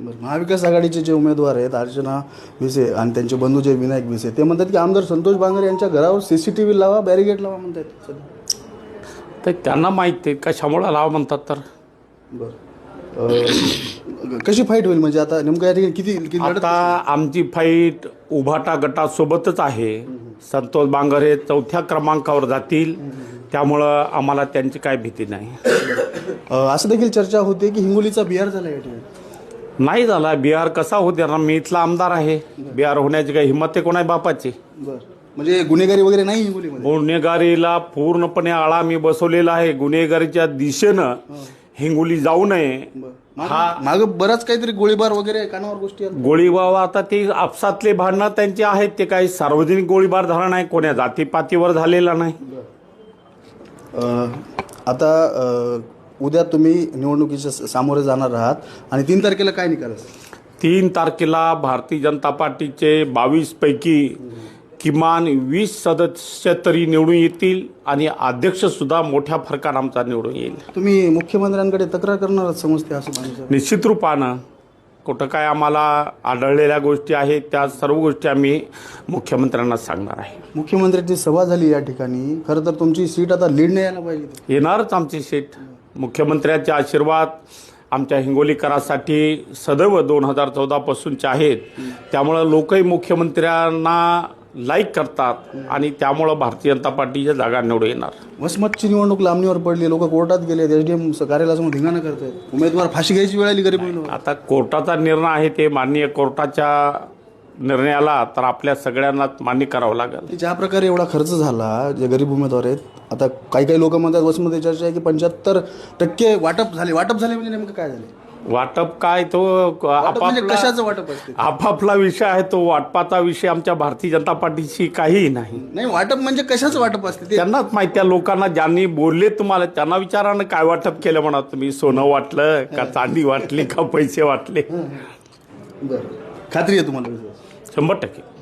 बरं महाविकास आघाडीचे जे उमेदवार आहेत अर्चना भिसे आणि त्यांचे बंधू जे विनायक भिसे ते म्हणतात की आमदार संतोष बांगर यांच्या घरावर सी सी टी व्ही लावा बॅरिगेट लावा म्हणतात सध्या. तर त्यांना माहिती आहे कशामुळे लावा म्हणतात तर. बरं. कशी फाईट होईल? म्हणजे आता नेमकं या ठिकाणी किती किती लढत आता आमची फाईट उभाटा गटासोबतच आहे. संतोष बांगर हे चौथ्या क्रमांकावर जातील. त्यामुळं आम्हाला त्यांची काय भीती नाही. असं देखील चर्चा होते की हिंगोलीचा बिहार झाला या ठिकाणी. नाही झाला बिहार कसा होते ना मी इथला आमदार आहे. बिहार होण्याची काही हिंमत आहे कोणा बापाची. बरं. म्हणजे गुन्हेगारी वगैरे नाही हिंगोलीमध्ये? गुन्हेगारीला पूर्णपणे आळा मी बसवलेला आहे. गुन्हेगारीच्या दिशेनं हिंगोली जाऊ नये. हा माग बराच काहीतरी गोळीबार वगैरे कानावर गोष्टी आहेत. गोळीबार आता ते आपसातले भांडणं त्यांचे आहेत. ते काही सार्वजनिक गोळीबार झाला नाही कोण्या जातीपातीवर झालेला नाही. अं, आता अं, उद्या तुम्ही निवडणुकीच्या सामोरे जाणार आहात. आणि तीन तारखेला काय निकाल तीन तारखेला भारतीय जनता पार्टीचे बावीस पैकी किमान वीस सदस्य तरी निवडून येतील आणि अध्यक्ष सुद्धा मोठ्या फरकानं आमचा निवडून येईल. तुम्ही मुख्यमंत्र्यांकडे तक्रार करणार समजते असं निश्चित रूपानं कुठं काय आम्हाला आढळलेल्या गोष्टी आहेत त्या सर्व गोष्टी आम्ही मुख्यमंत्र्यांना सांगणार आहे. मुख्यमंत्र्यांची सभा झाली या ठिकाणी. खरं तर तुमची सीट आता लीड नाही यायला पाहिजे. येणारच आमची सीट. मुख्यमंत्र्यांचे आशीर्वाद आमच्या हिंगोलीकरासाठी सदैव दोन हजार चौदापासूनचे आहेत. त्यामुळं लोकही मुख्यमंत्र्यांना लाईक करतात आणि त्यामुळं भारतीय जनता पार्टीच्या जागा निवडून येणार. वसमतची निवडणूक लांबणीवर पडली लोक कोर्टात गेले एच डी एम कार्यालयासमोर धिंगाणा करतायत. उमेदवार फाशी घ्यायची वेळ आली गरीब आता कोर्टाचा निर्णय आहे ते माननीय कोर्टाच्या निर्णयाला तर आपल्या सगळ्यांनाच मान्य करावं लागेल. ज्या प्रकारे एवढा खर्च झाला जे गरीब उमेदवार आहेत आता काही काही लोक म्हणतात वसमत चर्चा आहे की पंच्याहत्तर टक्के वाटप झाले. वाटप झाले म्हणजे नेमकं काय झाले? वाटप काय तो म्हणजे आपापला कशाचं वाटप असते? आपापला विषय आहे तो वाटपाचा विषय आमच्या भारतीय जनता पार्टीशी काहीही नाही. नाही वाटप म्हणजे कशाचं वाटप असते त्यांनाच माहिती त्या लोकांना ज्यांनी बोलले तुम्हाला त्यांना विचारा ना काय वाटप केलं म्हणा. तुम्ही सोनं वाटलं का चांदी वाटली का पैसे वाटले? बरं. खात्री आहे तुम्हाला? शंभर टक्के.